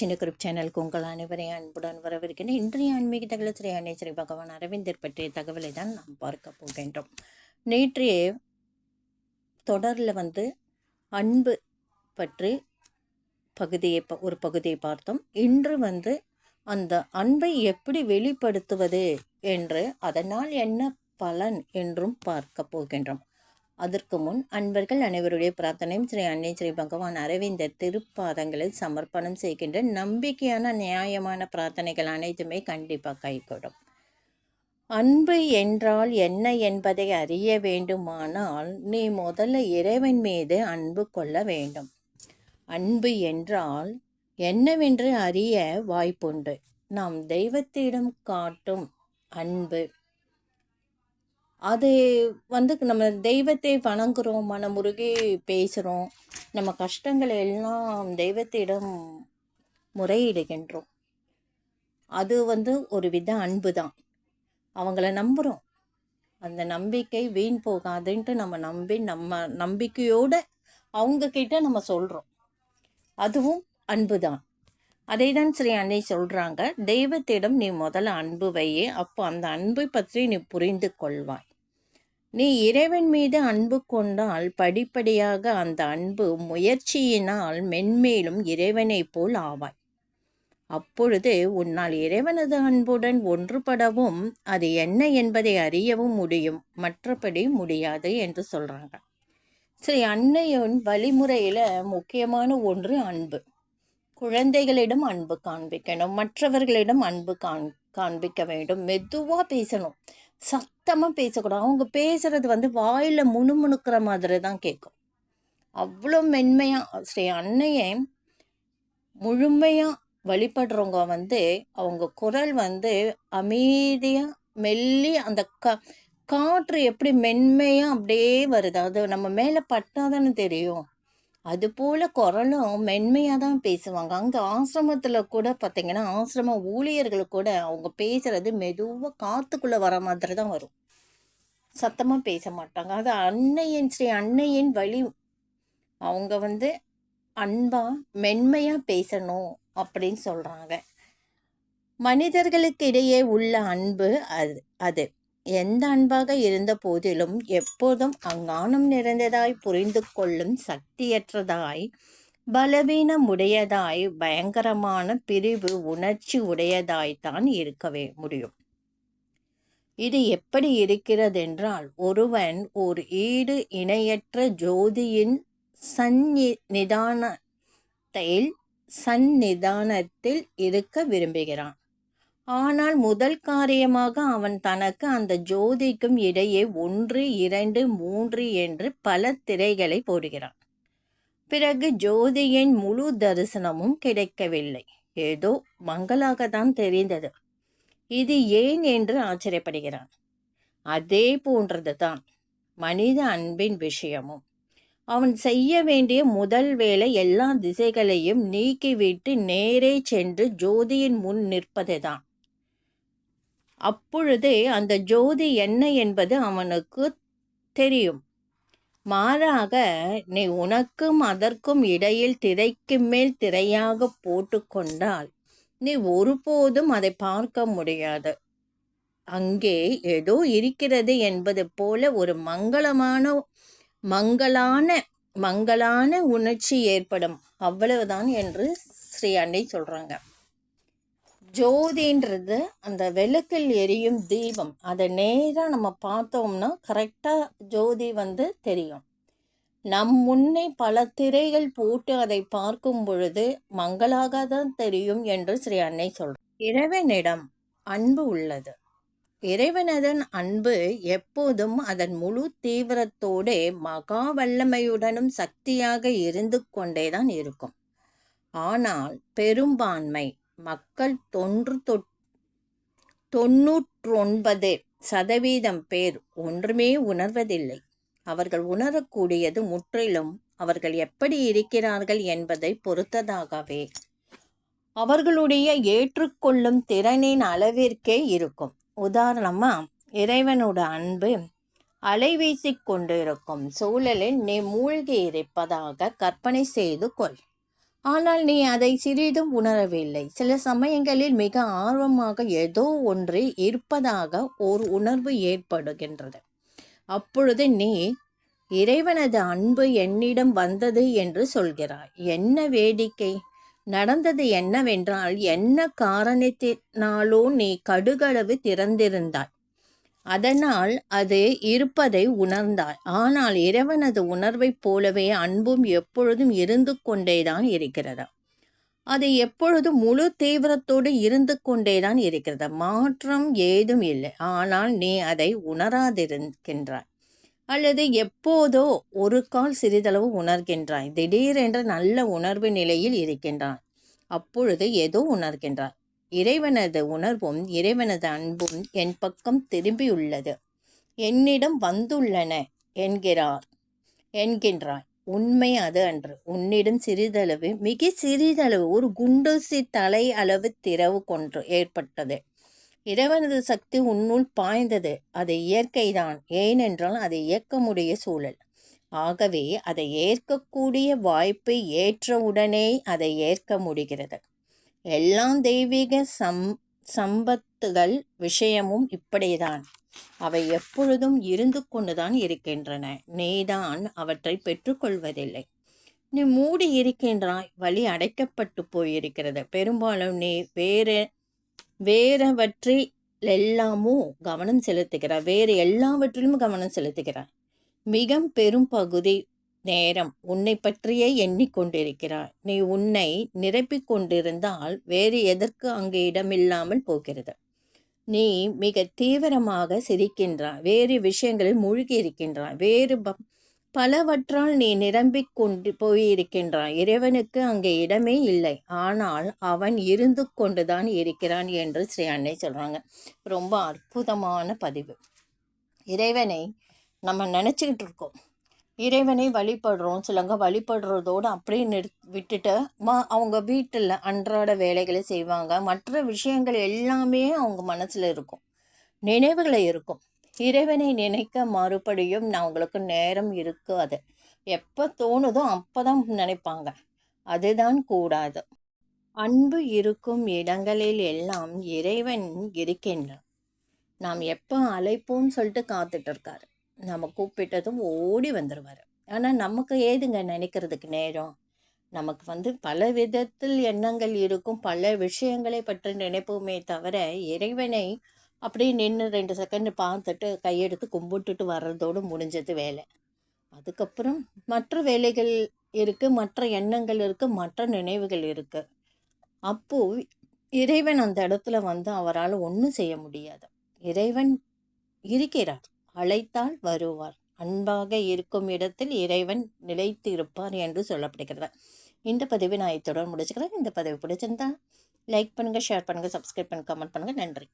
சின்ன குரூப் சேனலுக்கு உங்கள் அனைவரையும் அன்புடன் வரவிருக்கின்ற இன்றைய ஆன்மீக தகவல் ஸ்ரீ அன்னை ஸ்ரீ பகவான் அரவிந்தர் பற்றிய தகவலை தான் நாம் பார்க்க போகின்றோம். நேற்றைய தொடரில் வந்து அன்பு பற்றி பகுதியை ப- ஒரு பகுதியை பார்த்தோம். இன்று வந்து அந்த அன்பை எப்படி வெளிப்படுத்துவது என்று அதனால் என்ன பலன் என்றும் பார்க்க போகின்றோம். அதற்கு முன் அன்பர்கள் அனைவருடைய பிரார்த்தனையும் ஸ்ரீ அன்னை ஸ்ரீ பகவான் அரவிந்தர் திருப்பாதங்களில் சமர்ப்பணம் செய்கின்ற நம்பிக்கையான நியாயமான பிரார்த்தனைகள் அனைத்துமே கண்டிப்பாக கைகூடும். அன்பு என்றால் என்ன என்பதை அறிய வேண்டுமானால் நீ முதல்ல இறைவன் மீது அன்பு கொள்ள வேண்டும். அன்பு என்றால் என்னவென்று அறிய வாய்ப்புண்டு. நாம் தெய்வத்திடம் காட்டும் அன்பு அது வந்து நம்ம தெய்வத்தை வணங்குறோம் மனமுருகி பேசுகிறோம் நம்ம கஷ்டங்களை எல்லாம் தெய்வத்திடம் முறையிடுகின்றோம். அது வந்து ஒரு வித அன்பு தான். அவங்கள நம்புகிறோம் அந்த நம்பிக்கை வீண் போகாதுன்ட்டு நம்ம நம்பி நம்ம நம்பிக்கையோடு அவங்கக்கிட்ட நம்ம சொல்கிறோம் அதுவும் அன்பு தான். அதை தான் ஸ்ரீ அன்னை சொல்கிறாங்க தெய்வத்திடம் நீ முதல்ல அன்பு வையே அப்போ அந்த அன்பை பற்றி நீ புரிந்து கொள்வாய். நீ இறைவன் மீது அன்பு கொண்டால் படிப்படியாக அந்த அன்பு முயற்சியினால் மென்மேலும் இறைவனைப் போல் ஆவாய். அப்பொழுது உன்னால் இறைவனது அன்புடன் ஒன்றுபடவும் அது என்ன என்பதை அறியவும் முடியும். மற்றபடி முடியாது என்று சொல்கிறாங்க சரி அன்னையின் வழிமுறையில் முக்கியமான ஒன்று அன்பு. குழந்தைகளிடம் அன்பு காண்பிக்கணும் மற்றவர்களிடம் அன்பு காண் காண்பிக்க வேண்டும். மெதுவாக பேசணும். சத்தமாக பேசக்கூடாது. அவங்க பேசுகிறது வந்து வாயில் முணுமுணுக்கிற மாதிரி தான் கேட்கும் அவ்வளோ மென்மையாக ஸ்ரீ அன்னையை முழுமையாக வழிபடுறவங்க வந்து அவங்க குரல் வந்து அமைதியாக மெல்லி அந்த க காற்று எப்படி மென்மையாக அப்படியே வருது. அது நம்ம மேலே பட்டாதானே தெரியும். அதுபோல் குரலும் மென்மையாக தான் பேசுவாங்க. அங்கே ஆசிரமத்தில் கூட பார்த்தீங்கன்னா ஆசிரம ஊழியர்கள் கூட அவங்க பேசுகிறது மெதுவாக காற்றுக்குள்ளே வர மாதிரி தான் வரும். சத்தமாக பேச மாட்டாங்க. அது அன்னையின் ஸ்ரீ அன்னையின் வழி. அவங்க வந்து அன்பாக மென்மையாக பேசணும் அப்படின்னு சொல்கிறாங்க மனிதர்களுக்கு இடையே உள்ள அன்பு அது அது. எந்த அன்பாக இருந்த போதிலும் எப்போதும் அங்கானம் நிறைந்ததாய் புரிந்து கொள்ளும் சக்தியற்றதாய் பலவீனமுடையதாய் பயங்கரமான பிரிவு உணர்ச்சி உடையதாய்த்தான் இருக்கவே முடியும். இது எப்படி இருக்கிறதென்றால் ஒருவன் ஒரு ஈடு இணையற்ற ஜோதியின் சந்நிதானத்தில் சந்நிதானத்தில் இருக்க விரும்புகிறான். ஆனால் முதல் காரியமாக அவன் தனக்கு அந்த ஜோதிக்கும் இடையே ஒன்று இரண்டு மூன்று என்று பல திரைகளை போடுகிறான். பிறகு ஜோதியின் முழு தரிசனமும் கிடைக்கவில்லை. ஏதோ மங்களாகத்தான் தெரிந்தது. இது ஏன் என்று ஆச்சரியப்படுகிறான். அதே போன்றது தான் மனித அன்பின் விஷயமும். அவன் செய்ய வேண்டிய முதல் வேலை எல்லா திசைகளையும் நீக்கிவிட்டு நேரே சென்று ஜோதியின் முன் நிற்பதுதான். அப்பொழுதே அந்த ஜோதி என்ன என்பது அவனுக்கு தெரியும். மாறாக நீ உனக்கும் அதற்கும் இடையில் திரைக்கு மேல் திரையாக போட்டுக்கொண்டால் நீ ஒருபோதும் அதை பார்க்க முடியாது. அங்கே ஏதோ இருக்கிறது என்பது போல ஒரு மங்களமான மங்களான மங்களான உணர்ச்சி ஏற்படும். அவ்வளவுதான் என்று ஸ்ரீ அன்னை சொல்கிறாங்க ஜோதின்றது அந்த விளக்கில் எரியும் தீபம். அதை நேராக நம்ம பார்த்தோம்னா கரெக்டாக ஜோதி வந்து தெரியும். நம் முன்னே பல திரைகள் போட்டு அதை பார்க்கும் பொழுது மங்களாக தான் தெரியும் என்று ஸ்ரீ அன்னை சொல்கிறார் இறைவனிடம் அன்பு உள்ளது. இறைவனதன் அன்பு எப்போதும் அதன் முழு தீவிரத்தோடே மகா வல்லமையுடனும் சக்தியாக இருந்து கொண்டே தான் இருக்கும். ஆனால் பெரும்பான்மை மக்கள் தொன்று தொட் தொன்னூற்றொன்பது சதவீதம் பேர் ஒன்றுமே உணர்வதில்லை. அவர்கள் உணரக்கூடியது முற்றிலும் அவர்கள் எப்படி இருக்கிறார்கள் என்பதை பொறுத்ததாகவே அவர்களுடைய ஏற்றுக்கொள்ளும் திறனின் அளவிற்கே இருக்கும். உதாரணமா இறைவனோட அன்பு அலைவீசிக் கொண்டிருக்கும் சூழலில் நீ மூழ்கி இருப்பதாக கற்பனை செய்து கொள். ஆனால் நீ அதை சிறிதும் உணரவில்லை. சில சமயங்களில் மிக ஆர்வமாக ஏதோ ஒன்று இருப்பதாக ஒரு உணர்வு ஏற்படுகின்றது. அப்பொழுது நீ இறைவனது அன்பு என்னிடம் வந்தது என்று சொல்கிறாய். என்ன வேடிக்கை? நடந்தது என்னவென்றால் என்ன காரணத்தினாலோ நீ கடுகளவு திறந்திருந்தாய். அதனால் அது இருப்பதை உணர்ந்தாய் ஆனால் இறைவனது உணர்வைப் போலவே அன்பும் எப்பொழுதும் இருந்து கொண்டேதான் இருக்கிறது. அது எப்பொழுதும் முழு தீவிரத்தோடு இருந்து கொண்டேதான் இருக்கிறது. மாற்றம் ஏதும் இல்லை. ஆனால் நீ அதை உணராதிருக்கின்றாய். அல்லது எப்போதோ ஒரு கால் சிறிதளவு உணர்கின்றாய். திடீரென்ற நல்ல உணர்வு நிலையில் இருக்கின்றாய். அப்பொழுது ஏதோ உணர்கின்றாய். இறைவனது உணர்வும் இறைவனது அன்பும் என் பக்கம் திரும்பியுள்ளது. என்னிடம் வந்துள்ளன என்கிறார் என்கின்றாய். உண்மை அது அன்று. உன்னிடம் சிறிதளவு மிக சிறிதளவு ஒரு குண்டூசி தலை அளவு திறவு கொன்று ஏற்பட்டது. இறைவனது சக்தி உன்னுள் பாய்ந்தது. அது இயற்கைதான். ஏனென்றால் அதை இயக்கமுடைய சூழல். ஆகவே அதை ஏற்கக்கூடிய வாய்ப்பை ஏற்றவுடனே அதை ஏற்க முடிகிறது. எல்லாம் தெய்வீக சம் சம்பத்துகள் விஷயமும் இப்படிதான். அவை எப்பொழுதும் இருந்து கொண்டுதான் இருக்கின்றன. நீதான் அவற்றை பெற்றுக்கொள்வதில்லை. நீ மூடி இருக்கின்றாய் வழி அடைக்கப்பட்டு போயிருக்கிறது. பெரும்பாலும் நீ வேறு வேறவற்றில் எல்லாமும் கவனம் செலுத்துகிறாய். வேறு எல்லாவற்றிலும் கவனம் செலுத்துகிறாய். மிக பெரும் பகுதி நேரம் உன்னை பற்றியே எண்ணிக்கொண்டிருக்கிறாய் நீ உன்னை நிரப்பிக் கொண்டிருந்தால் வேறு எதற்கு அங்கு இடமில்லாமல் போகிறது? நீ மிக தீவிரமாக சிரிக்கின்றாய். வேறு விஷயங்களில் மூழ்கி இருக்கின்றாய். வேறு பலவற்றால் நீ நிரம்பிக் கொண்டு போயிருக்கின்றாய். இறைவனுக்கு அங்கே இடமே இல்லை. ஆனால் அவன் இருந்து கொண்டுதான் இருக்கிறான் என்று ஸ்ரீ அன்னை சொல்கிறாங்க ரொம்ப அற்புதமான பதிவு. இறைவனை நம்ம நினச்சிக்கிட்டு இருக்கோம். இறைவனை வழிபடுறோம் சிலங்க வழிபடுறதோடு அப்படியே நிறு விட்டுட்டு மா அவங்க வீட்டில் அன்றாட வேலைகளை செய்வாங்க. மற்ற விஷயங்கள் எல்லாமே அவங்க மனசில் இருக்கும். நினைவுகளை இருக்கும். இறைவனை நினைக்க மறுபடியும் நான் உங்களுக்கு நேரம் இருக்காது. எப்போ தோணுதோ அப்போ தான் நினைப்பாங்க. அதுதான் கூடாது. அன்பு இருக்கும் இடங்களில் எல்லாம் இறைவன் இருக்கின்றான். நாம் எப்போ அழைப்போம்னு சொல்லிட்டு காத்துட்டு இருக்காரு. நம்ம கூப்பிட்டதும் ஓடி வந்துடுவார் ஆனால் நமக்கு ஏதுங்க நினைக்கிறதுக்கு நேரம்? நமக்கு வந்து பல விதத்தில் எண்ணங்கள் இருக்கும். பல விஷயங்களை பற்றி நினைப்போமே தவிர இறைவனை அப்படியே நின்று ரெண்டு செகண்ட் பார்த்துட்டு கையெடுத்து கும்பிட்டுட்டு வர்றதோடு முடிஞ்சது வேலை. அதுக்கப்புறம் மற்ற வேலைகள் இருக்குது மற்ற எண்ணங்கள் இருக்குது மற்ற நினைவுகள் இருக்குது அப்போது இறைவன் அந்த இடத்துல வந்து அவரால் ஒன்றும் செய்ய முடியாது. இறைவன் இருக்கிறார். அழைத்தால் வருவார். அன்பாக இருக்கும் இடத்தில் இறைவன் நிலைத்து இருப்பார் என்று சொல்லப்படுகிறது. இந்த பதிவை நான் இத்துடன் முடிச்சுக்கிறேன். இந்த பதிவு பிடிச்சிருந்தா லைக் பண்ணுங்கள் ஷேர் பண்ணுங்கள் சப்ஸ்கிரைப் பண்ணுங்கள் கமெண்ட் பண்ணுங்கள் நன்றி.